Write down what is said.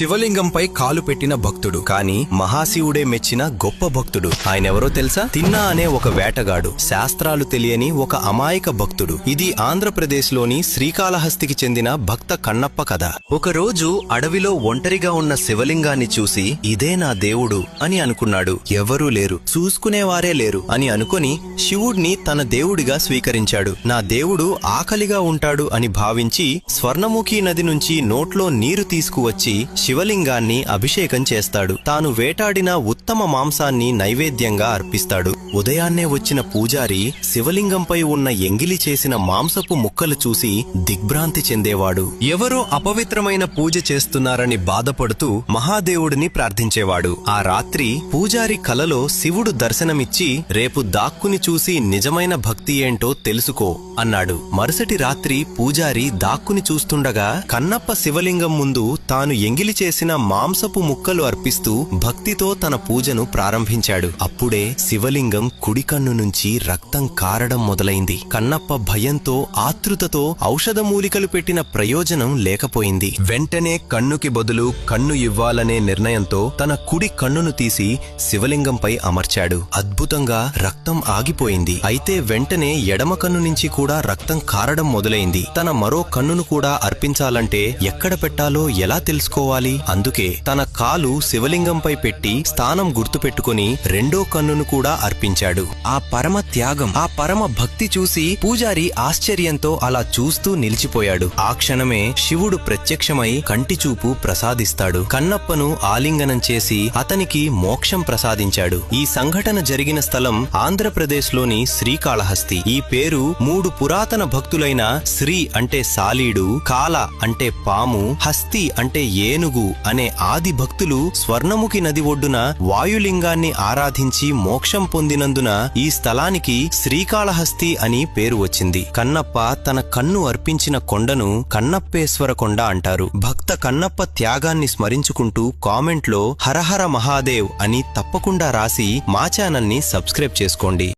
శివలింగంపై కాలు పెట్టిన భక్తుడు కాని మహాశివుడే మెచ్చిన గొప్ప భక్తుడు. ఆయనెవరో తెలుసా? తిన్నా అనే ఒక వేటగాడు శాస్త్రాలు తెలియని ఒక అమాయక భక్తుడు. ఇది ఆంధ్రప్రదేశ్లోని శ్రీకాళహస్తికి చెందిన భక్త కన్నప్ప కథ. ఒకరోజు అడవిలో ఒంటరిగా ఉన్న శివలింగాన్ని చూసి ఇదే నా దేవుడు అని అనుకున్నాడు. ఎవరూ లేరు చూసుకునేవారే లేరు అని అనుకుని శివుడిని తన దేవుడిగా స్వీకరించాడు. నా దేవుడు ఆకలిగా ఉంటాడు అని భావించి స్వర్ణముఖి నది నుంచి నోట్లో నీరు తీసుకువచ్చి శివలింగాన్ని అభిషేకం చేస్తాడు. తాను వేటాడిన ఉత్తమ మాంసాన్ని నైవేద్యంగా అర్పిస్తాడు. ఉదయాన్నే వచ్చిన పూజారి శివలింగంపై ఉన్న ఎంగిలి చేసిన మాంసపు ముక్కలు చూసి దిగ్భ్రాంతి చెందేవాడు. ఎవరో అపవిత్రమైన పూజ చేస్తున్నారని బాధపడుతూ మహాదేవుడిని ప్రార్థించేవాడు. ఆ రాత్రి పూజారి కలలో శివుడు దర్శనమిచ్చి రేపు దాక్కుని చూసి నిజమైన భక్తి ఏంటో తెలుసుకో అన్నాడు. మరుసటి రాత్రి పూజారి దాక్కుని చూస్తుండగా కన్నప్ప శివలింగం ముందు తాను ఎంగిలి చేసిన మాంసపు ముక్కలు అర్పిస్తూ భక్తితో తన పూజను ప్రారంభించాడు. అప్పుడే శివలింగం కుడి కన్ను నుంచి రక్తం కారడం మొదలైంది. కన్నప్ప భయంతో ఆతృతతో ఔషధ మూలికలు పెట్టిన ప్రయోజనం లేకపోయింది. వెంటనే కన్నుకి బదులు కన్ను ఇవ్వాలనే నిర్ణయంతో తన కుడి కన్నును తీసి శివలింగంపై అమర్చాడు. అద్భుతంగా రక్తం ఆగిపోయింది. అయితే వెంటనే ఎడమ కన్ను నుంచి కూడా రక్తం కారడం మొదలైంది. తన మరో కన్నును కూడా అర్పించాలంటే ఎక్కడ పెట్టాలో ఎలా తెలుసుకోవాలి? అందుకే తన కాలు శివలింగంపై పెట్టి స్థానం గుర్తుపెట్టుకుని రెండో కన్నును కూడా అర్పించాడు. ఆ పరమ త్యాగం ఆ పరమ భక్తి చూసి పూజారి ఆశ్చర్యంతో అలా చూస్తూ నిలిచిపోయాడు. ఆ క్షణమే శివుడు ప్రత్యక్షమై కంటి చూపు ప్రసాదిస్తాడు. కన్నప్పను ఆలింగనం చేసి అతనికి మోక్షం ప్రసాదించాడు. ఈ సంఘటన జరిగిన స్థలం ఆంధ్రప్రదేశ్లోని శ్రీకాళహస్తి. ఈ పేరు మూడు పురాతన భక్తులైన శ్రీ అంటే సాలీడు కాల అంటే పాము హస్తి అంటే ఏనుగు అనే ఆది భక్తులు స్వర్ణముఖి నది ఒడ్డున వాయులింగాన్ని ఆరాధించి మోక్షం పొందినందున ఈ స్థలానికి శ్రీకాళహస్తి అని పేరు వచ్చింది. కన్నప్ప తన కన్ను అర్పించిన కొండను కన్నప్పేశ్వర కొండ అంటారు. భక్త కన్నప్ప త్యాగాన్ని స్మరించుకుంటూ కామెంట్లో హరహర మహాదేవ్ అని తప్పకుండా రాసి మా ఛానల్ని సబ్స్క్రైబ్ చేసుకోండి.